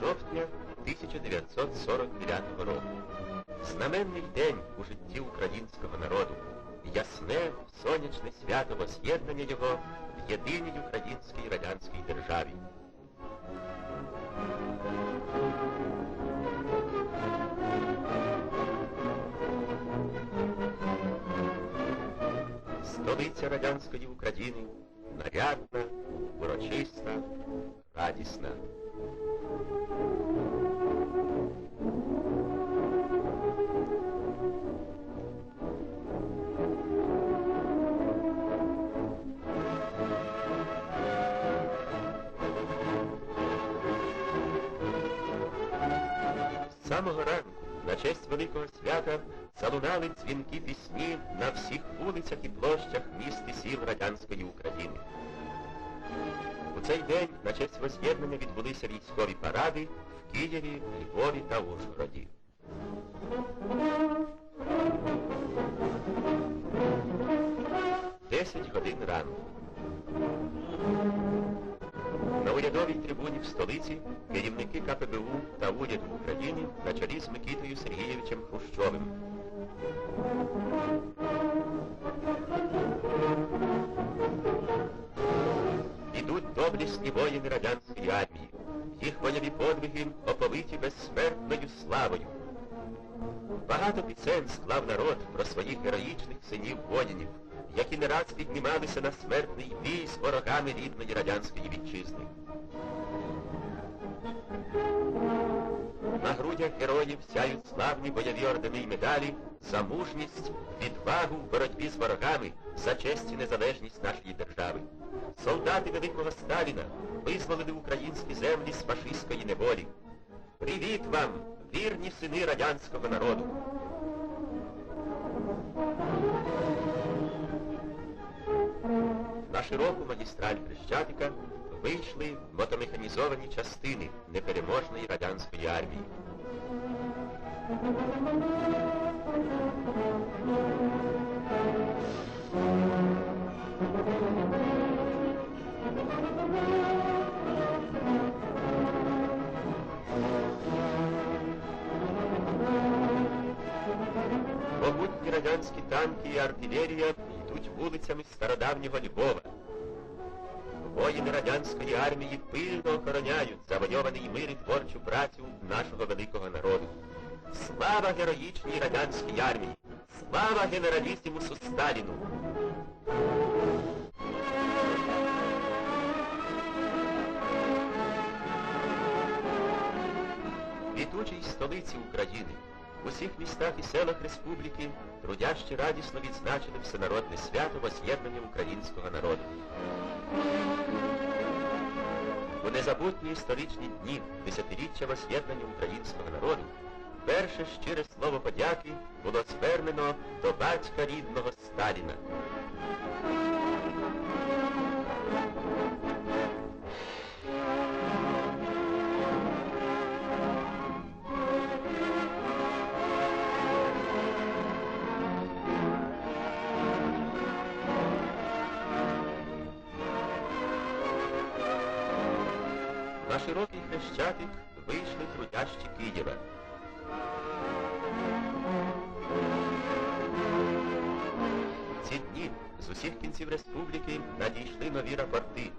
жовтня 1949 року. Знаменний день у житті українського народу. Ясне, сонячне свято воз'єднання його в єдиній українській радянській державі. Столиця радянської України нарядна, урочиста, радісна. Самого ранку, на честь великого свята, залунали дзвінки пісні на всіх вулицях і площах міст і сіл радянської України. Цей день на честь воз'єднання відбулися військові паради в Києві, Львові та Ужгороді. Десять годин ранку. На урядовій трибуні в столиці керівники КПБУ та уряду України на чолі з Микитою Сергійовичем Хрущовим. Доблісні воїни радянської армії. Їх бойові подвиги оповиті безсмертною славою. Багато пісень склав народ про своїх героїчних синів воїнів, які не раз піднімалися на смертний бій з ворогами рідної радянської вітчизни. На грудях героїв сяють славні бойові ордени й медалі за мужність, відвагу в боротьбі з ворогами за честь і незалежність нашої держави. Солдати великого Сталіна визволили українські землі з фашистської неволі. Привіт вам, вірні сини радянського народу! На широку магістраль Хрещатика вийшли мотомеханізовані частини непереможної радянської армії. Радянські танки і артилерія йдуть вулицями стародавнього Львова. Воїни радянської армії пильно охороняють завойований мир і творчу працю нашого великого народу. Слава героїчній радянській армії! Слава генералісімусу Сталіну! Квітучій столиці України, в усіх містах і селах республіки трудящі радісно відзначили всенародне свято воз'єднання українського народу. У незабутні історичні дні десятиріччя воз'єднання українського народу перше щире слово подяки було звернено до батька рідного Сталіна. Хрещатик вийшли трудящі Києва. Ці дні з усіх кінців республіки надійшли нові рапорти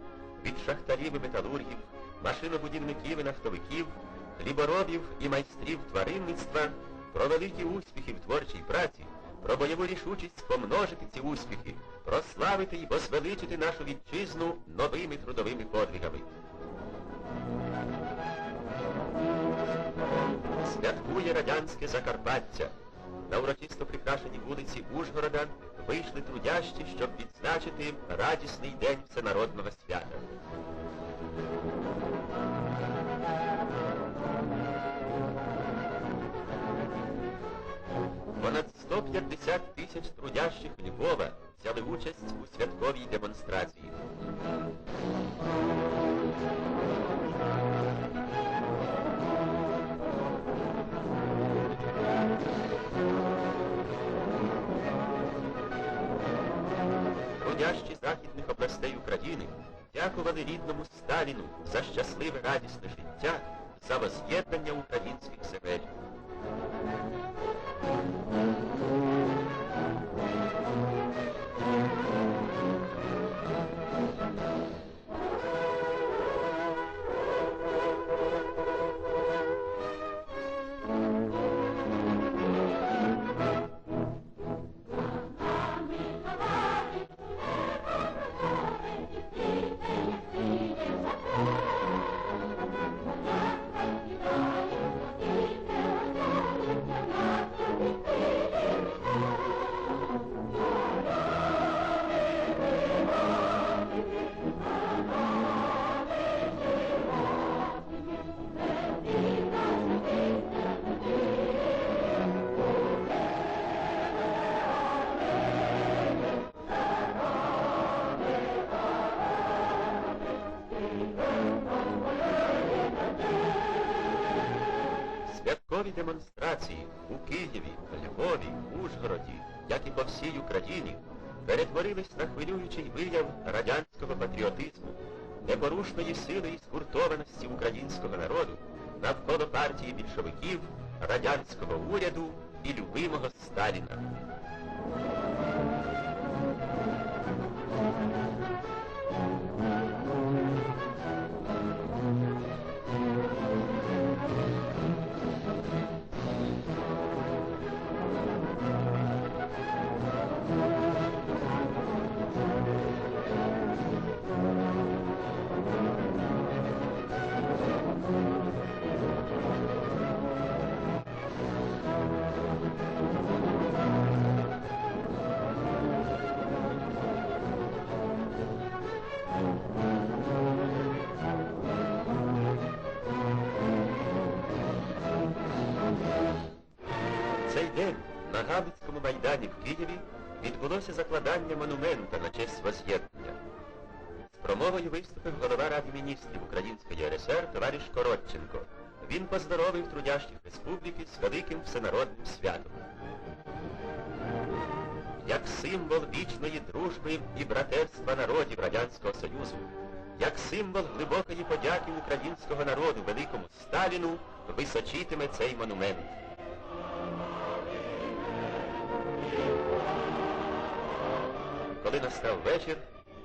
від шахтарів і металургів, машинобудівників і нафтовиків, хліборобів і майстрів тваринництва про великі успіхи в творчій праці, про бойову рішучість помножити ці успіхи, прославити і возвеличити нашу вітчизну новими трудовими подвигами. Святкує радянське Закарпаття. На урочисто прикрашеній вулиці Ужгорода вийшли трудящі, щоб відзначити радісний день всенародного свята. Понад 150 тисяч трудящих Львова взяли участь у святковій демонстрації. трудящі західних областей України дякували рідному Сталіну за щасливе радісне життя, за воз'єднання українських земель. Військові демонстрації у Києві, Львові, Ужгороді, як і по всій Україні, перетворились на хвилюючий вияв радянського патріотизму, непорушної сили і згуртованості українського народу навколо партії більшовиків, радянського уряду і любимого Сталіна. День на Галицькому майдані в Києві відбулося закладання монумента на честь воз'єднання. З промовою виступив голова Ради міністрів Української РСР товариш Коротченко. Він поздоровив трудящих республіки з великим всенародним святом. Як символ вічної дружби і братерства народів Радянського Союзу, як символ глибокої подяки українського народу великому Сталіну височитиме цей монумент. Коли настав вечір,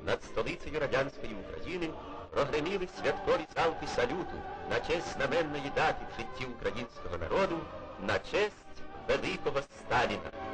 над столицею радянської України прогреміли святкові залпи салюту на честь знаменної дати в житті українського народу, на честь великого Сталіна.